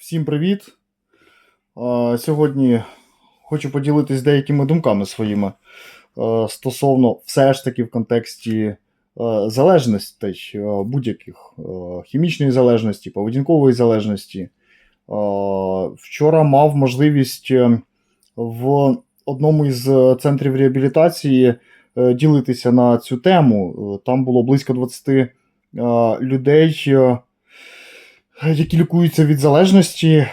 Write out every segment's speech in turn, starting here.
Всім привіт! Сьогодні хочу поділитись деякими думками своїми е, стосовно все ж таки в контексті е, залежностей е, будь-яких хімічної залежності, поведінкової залежності. Вчора мав можливість в одному із центрів реабілітації ділитися на цю тему. Там було близько 20 е, людей. Які лікуються від залежності е,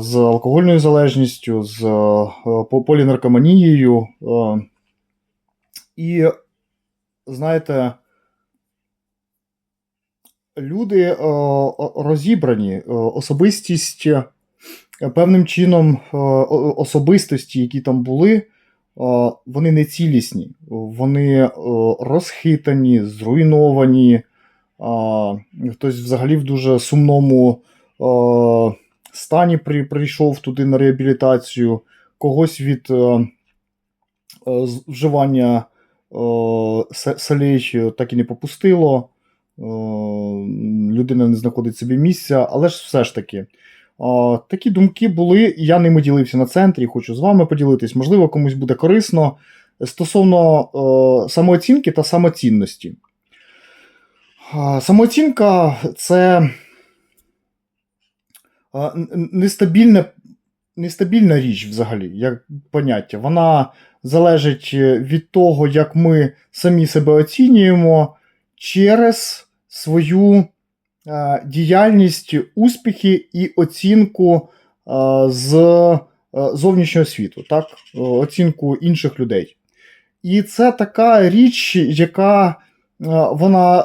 з алкогольною залежністю, з е, полінаркоманією. е. І, знаєте, люди розібрані, особистість певним чином особистості, які там були, вони не цілісні, вони розхитані, зруйновані. Хтось взагалі в дуже сумному стані при, прийшов туди на реабілітацію, когось від е, е, вживання е, солей так і не попустило. Людина не знаходить собі місця, але ж все ж таки. Такі думки були, і я ними ділився на центрі, хочу з вами поділитись. Можливо, комусь буде корисно стосовно самооцінки та самоцінності. Самооцінка це а, н- н- нестабільна, річ взагалі, як поняття. Вона залежить е, від того, як ми самі себе оцінюємо через свою е, діяльність, успіхи і оцінку е, з зовнішнього світу, так? Оцінку інших людей. І це така річ, яка. Е, вона е,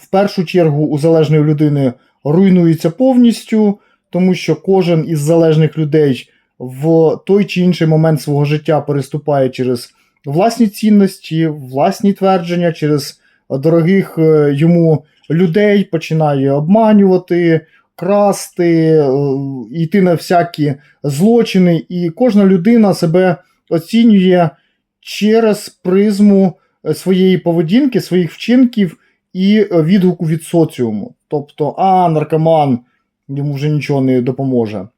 в першу чергу у залежної людини руйнується повністю, тому що кожен із залежних людей в той чи інший момент свого життя переступає через власні цінності, власні твердження, через дорогих е, йому людей, починає обманювати, красти, йти на всякі злочини, і кожна людина себе оцінює через призму своєї поведінки, своїх вчинків і е, відгуку від соціуму. Тобто, а, наркоман, йому вже нічого не допоможе.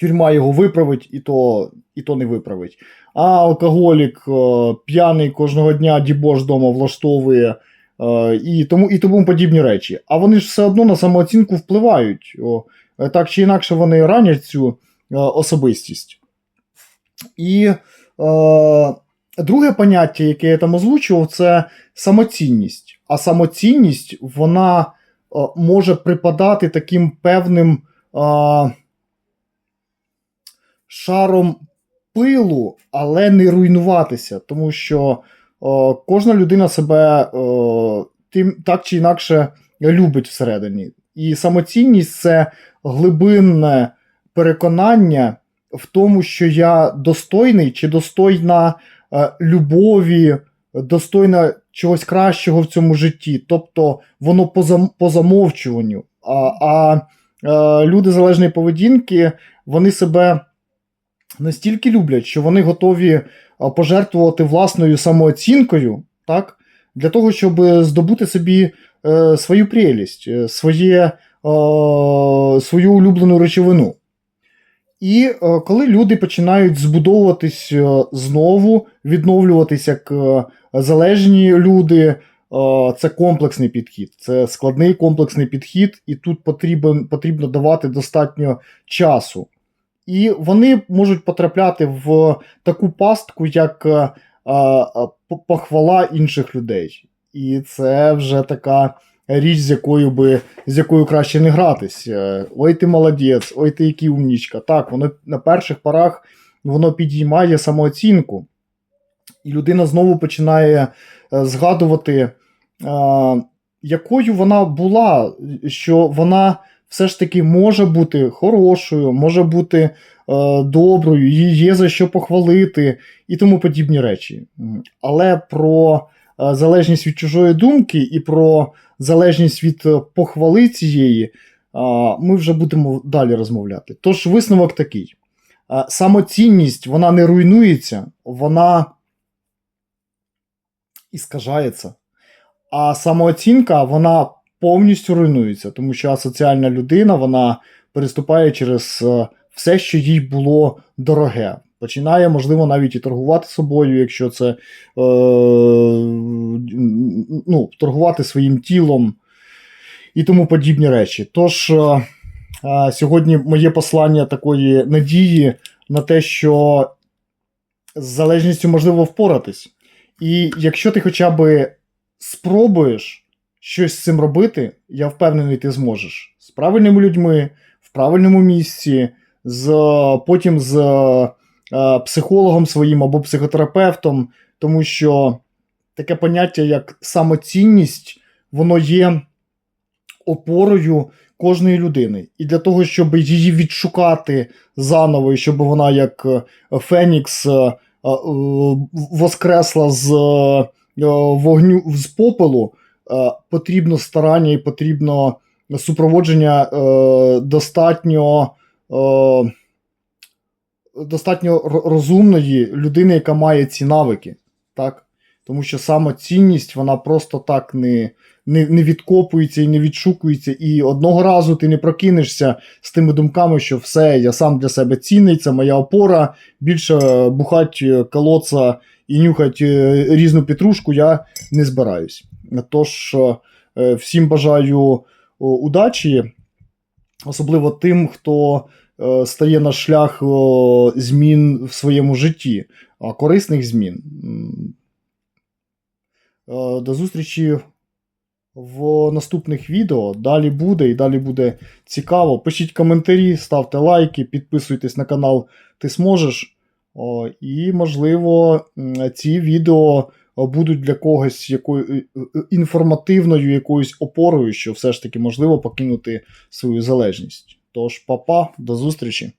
Тюрма його виправить, і то, і то не виправить. А алкоголік е, п'яний кожного дня дібош вдома влаштовує е, і, тому, і тому подібні речі. А вони ж все одно на самооцінку впливають. Е, так чи інакше вони ранять цю е, особистість. І е, друге поняття, яке я там озвучував, це самоцінність. А самоцінність вона е, може припадати таким певним е, шаром пилу, але не руйнуватися, тому що е, кожна людина себе е, тим так чи інакше любить всередині. І самоцінність це глибинне переконання в тому, що я достойний чи достойна любові, достойна чогось кращого в цьому житті. Тобто воно по, замовчуванню. А, а е, люди залежної поведінки, вони себе настільки люблять, що вони готові е, пожертвувати власною самооцінкою, так, для того, щоб здобути собі е, свою прелість, е, своє, е, свою улюблену речовину. І е, коли люди починають збудовуватись е, знову, відновлюватись як е, залежні люди, це комплексний підхід, це складний комплексний підхід, і тут потрібен, потрібно давати достатньо часу. І вони можуть потрапляти в таку пастку, як похвала інших людей. І це вже така річ, з якою би з якою краще не гратись. Е, Ой, ти молодець, ой, ти який умнічка. Так, воно на перших порах воно підіймає самооцінку. І людина знову починає е, згадувати, е, якою вона була, що вона все ж таки може бути хорошою, може бути доброю, її є за що похвалити і тому подібні речі. Але про залежність від чужої думки і про залежність від е, похвали цієї, ми вже будемо далі розмовляти. Тож висновок такий: самоцінність вона не руйнується, вона іскажається. А самооцінка вона повністю руйнується, тому що асоціальна людина вона переступає через е, все, що їй було дороге. Починає, можливо, навіть і торгувати собою, якщо це е, ну, торгувати своїм тілом і тому подібні речі. Тож е, е, сьогодні моє послання такої надії на те, що з залежністю можливо впоратись. І якщо ти хоча б спробуєш щось з цим робити, я впевнений, ти зможеш. З правильними людьми, в правильному місці, з, потім з психологом своїм або психотерапевтом, тому що таке поняття, як самоцінність, воно є опорою кожної людини. І для того, щоб її відшукати заново, і щоб вона, як е, Фенікс, е, е, воскресла з е, вогню з попелу, е, потрібно старання і потрібно супроводження е, достатньо. Достатньо розумної людини, яка має ці навики, так? Тому що самоцінність, вона просто так не, не, не відкопується і не відшукується. І одного разу ти не прокинешся з тими думками, що все, я сам для себе цінний, це моя опора. Більше е, бухать е, і нюхать е, різну петрушку я не збираюсь. Тож всім бажаю удачі, особливо тим, хто стає на шлях змін в своєму житті, а корисних змін. Е, До зустрічі в наступних відео. Далі буде і далі буде цікаво. Пишіть коментарі, ставте лайки, підписуйтесь на канал Ти зможеш. І, можливо, ці відео будуть для когось якою е, е, інформативною якоюсь опорою, що все ж таки можливо покинути свою залежність. Тож, папа, до зустрічі!